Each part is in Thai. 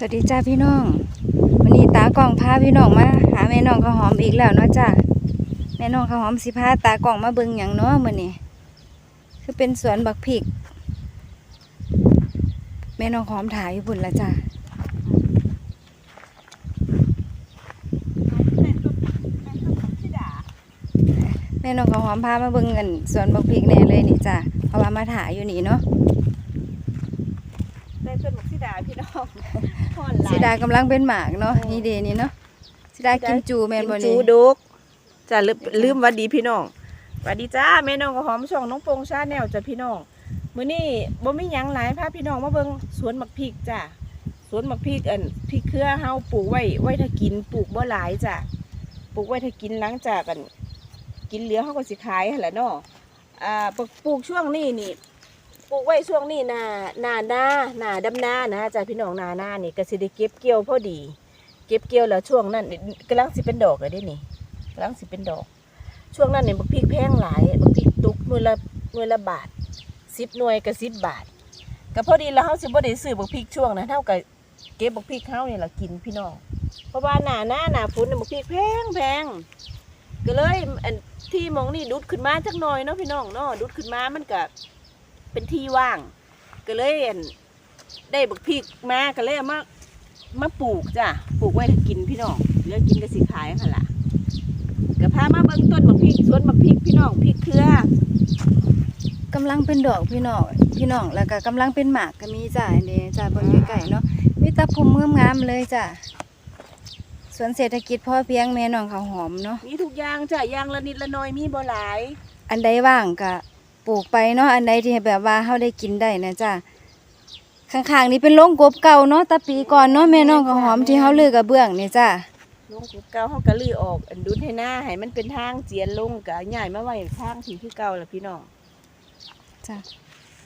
สวัสดีจ้าพี่น้องวันนี้ตากล่องพาพี่น้องมาหาแม่น้องข้าวหอมอีกแล้วเนาะจ้าแม่น้องข้าวหอมสิพาตากล่องมาเบิ่งหยังเนาะมื้อนี้คือเป็นสวนบักพริก แม่น้องข้าวหอมถ่ายอยู่พุ่นละจ้าแม่น้องข้าวหอมพามาเบิ่งเงินสวนบักพริกแน่เลยนี่จ้าเพราะว่ามาถ่ายอยู่นี่เนาะ ได้เพื่อนบอกสิดาพี่น้องห่อนหลาย สีดากำลังเป็นหมากเนาะเออนี่เดนี่เนาะสีดากินจูแม่นบ่กินจูนี่ดุกจ้ะลืมลืมหวัดดีพี่น้องหวัดดีจ้าแม่น้องก็หอมช่องน้องโปงชาแนลจ้ะพี่น้องมื้อนี้บ่มีหยังหลายพาพี่น้องมาเบิ่งสวนหมักพริกจ้ะสวนหมักพริกอันพริกเครือเฮาปลูกไว้ไว้ถ้ากินปลูกบ่หลายจ้ะปลูกไว้ถ้ากินหลังจากกัน กินเหลือเฮาก็สิขายหั่นแหละเนาะอ่าปลูกปลูกช่วงนี้นี่ ปลูกไว้ช่วงนี้นาหนาหน้าหนาดำหน้านะจ้ะพี่น้องหนาหน้านี่ก็สิได้เก็บเกี่ยวพอดี เก็บเกี่ยวแล้วช่วงนั้นนี่กำลังสิเป็นดอกเลยเด้นี่กำลังสิเป็นดอก ช่วงนั้นเนี่ยบักพริกแพงหลายบักพริกตุกหน่วยละหน่วยละบาทสิบหน่วยก็สิบบาทก็พอดีแล้วเฮาสิบ่ได้ซื้อบักพริกช่วงนั้นเท่ากับเก็บบักพริกเฮานี่ล่ะกินพี่น้องเพราะว่าหน้าหน้าหน้าฝนน่ะบักพริกแพงแพงก็เลยที่มองนี่ดุดขึ้นมาจักหน่อยเนาะพี่น้องเนาะดุดขึ้นมามันก็ เป็นที่ว่าง ก็เลยอั่นได้บักพริกมาก็เลยเอามามาปลูกจ้ะปลูกไว้ถ้ากินพี่น้องเหลือกินก็สิขายค่ะล่ะก็พามาเบิ่งต้นบักพริกสวนบักพริกพี่น้องพริกเครือกำลังเป็นดอกพี่น้องพี่น้องแล้วก็กำลังเป็นหมากก็มีจ้าอันนี้จ้าเบิ่งใกล้ๆเนาะมีแตาพุ่มงามๆเลยจ้าสวนเศรษฐกิจพอเพียงแม่น้องข้าวหอมเนาะมีทุกอย่างจ้ะอย่างละนิดละหน้อยมีบ่หลาย อันใดว่างก็ ปลูกไปเนาะอันใดที่แบบว่าเฮาได้กินได้นะจ้าข้างๆนี่เป็นโรงกบเก่าเนาะแตาปีก่อนเนาะแม่น้องข้าวหอมที่เฮาลือกระเบื้องนี่จ้าลงกุบเก่าเฮาก็ลือออกอันดุดให้หน้าให้มันเป็นทางเจียนลงก็ย้ายมาไว้ทางที่คือเก่าล่ะพี่น้องจ้า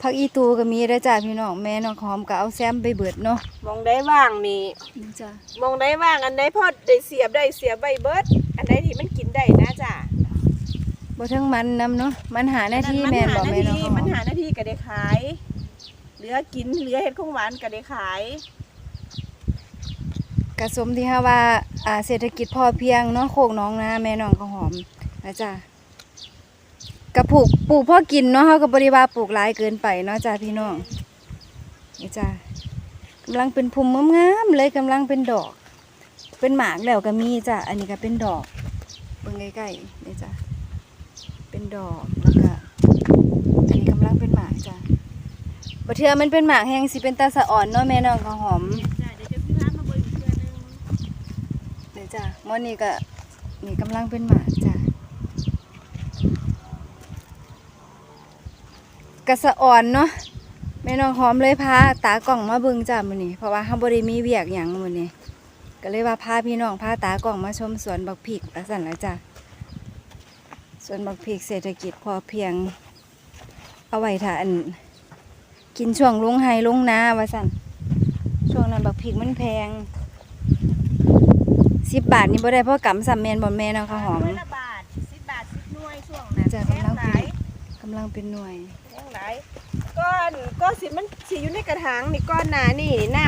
ผักอีตูก็มีได้อจ้าพี่น้องแม่น้องข้าวหอมก็เอาแซมไปเบิดเนาะมองได้ว่างนี่นี่จ้ามองได้ว่างอันใดพอได้เสียบได้เสียบไว้เบิด อันใดที่มันกินได้นะจ้ะ บ่ถึงมันนํเนาะมันหาหน้าที่มัแม่นหาบ่หน้าแม่น้องที่ข้าวหมันอมหาหน้าที่ก็ได้ขาย เหลือกินเหลือเห็ดของหวานก็ได้ขาย กระสมที่ฮาว่าอ่าเศรษฐกิจพอเพียงเนาะโคกน้องนาแม่น้องข้าวหอมนะจ้ะกระปลูกปลูกพ่อกินเนาะเฮาก็บ่ได้ว่าปลูกหลายเกินไปเนาะจ้ะพี่น้องนี่จ้ะกำลังเป็นพุ่มงามๆเลยกำลังเป็นดอก เป็นหมากแล้วก็มีจ้ะอันนี้ก็เป็นดอกเบิ่งใกล้ๆนี่จ้ะ เป็นดอกแล้วก็อันนี้กำลังเป็นหมากจ้ะบ่เทื่อมันเป็นหมากแห้งสิเป็นตาสะอ่อนเนาะแม่น้องข้าวหอมจ้ะเดี๋ยวจะซื้อร้านมาเบิ่งอีกเทื่อนึงนี่จ้ะมอนี่ก็นี่กำลังเป็นหมาจ้ะกระสะอ่อนเนาะแม่น้องหอมเลยพาตากล่องมาเบิ่งจ้ะมื้อนี้เพราะว่าเฮาบ่ได้มีเวียกหยังมื้อนี้ก็เลยว่าพาพี่น้องพาตากล่องมาชมสวนบักพริกว่าซั่นล่ะจ้ะ สวนบักพริกเศรษฐกิจพอเพียง เอาไว้ถ้าอัน กินช่วงลงไห้ลงนาว่าซั่นช่วงนั้นบักพริกมันแพงสิบบาทนี่บ่ได้เพราะกำสามเมนบ่แม่นเอาข้าวหอมหน่วยละบาทสิบบาทสิบหน่วยช่วงนั้นจ้ะแพงกำลังหเป็นลายกำลังเป็นหน่วย แพงหลายก้อนก็สิมันสิอยู่ในกระถางนี่ก้อนหนานี่น้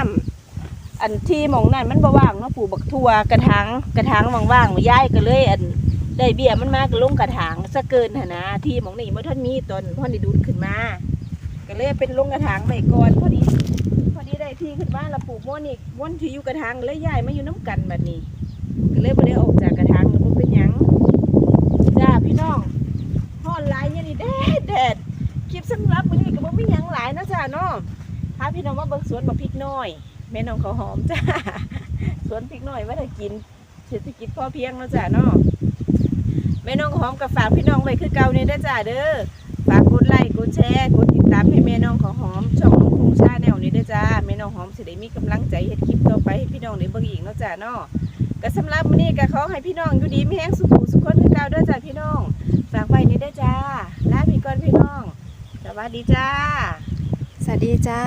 ำอันที่หมองนั่นมันบ่ว่างเนาะปลูกบักทั่วกระถางกระถางว่างๆย้ายก็เลยอัน ได้เบี้ยมันมากลงกระถางซะเกินหั่นะ ที่หมองนี่บ่ทันมีตอนพ่อได้ดูดขึ้นมา ก็เลยเป็นลงกระถางไปก่อนพอดีพอดีได้ที่ขึ้นมาแล้วปลูกม้วนอีกม้วนที่อยู่กระถางเลยย้ายมาอยู่น้ำกันแบบนี้ ก็เลยบ่ได้ออกจากกระถางแล้วบ่เป็นยังจ้าพี่น้องฮอนหลายเนี่ยนี่แดดแดดคลิปสำหรับมื้อนี้ก็บ่มียังหลายนะจ้าเนาะพาพี่น้องมาเบิ่งสวนบักพริกน้อยแม่น้องเขาหอมจ้าสวนพริกน้อยไว้ถ้กินเศรษฐกิจพอเพียงเนาะจ้าเนาะ แม่น้องหอมกับฝากพี่น้องไว้คือเก่าเนี่ยด้จ้าเด้อฝากกดไลค์กดแชร์กดติดตามให้แม่น้องของหอมช่องน้องพุงชาแนลนี้ด้จ้าแม่น้องหอมสิได้มีกำลังใจเฮ็ดคลิปต่อไปให้พี่น้องได้เบิ่งอีกเนาะจ้าเนาะก็สำหรับมื้อนี้ก็ขอให้พี่น้องอยู่ดีมีแฮงสุขสุขคนคือเก่าเด้อจ้าพี่น้องฝากไว้นี่ด้จ้าลาพี่ก่อนพี่น้องสวัสดีจ้าสวัสดีจ้า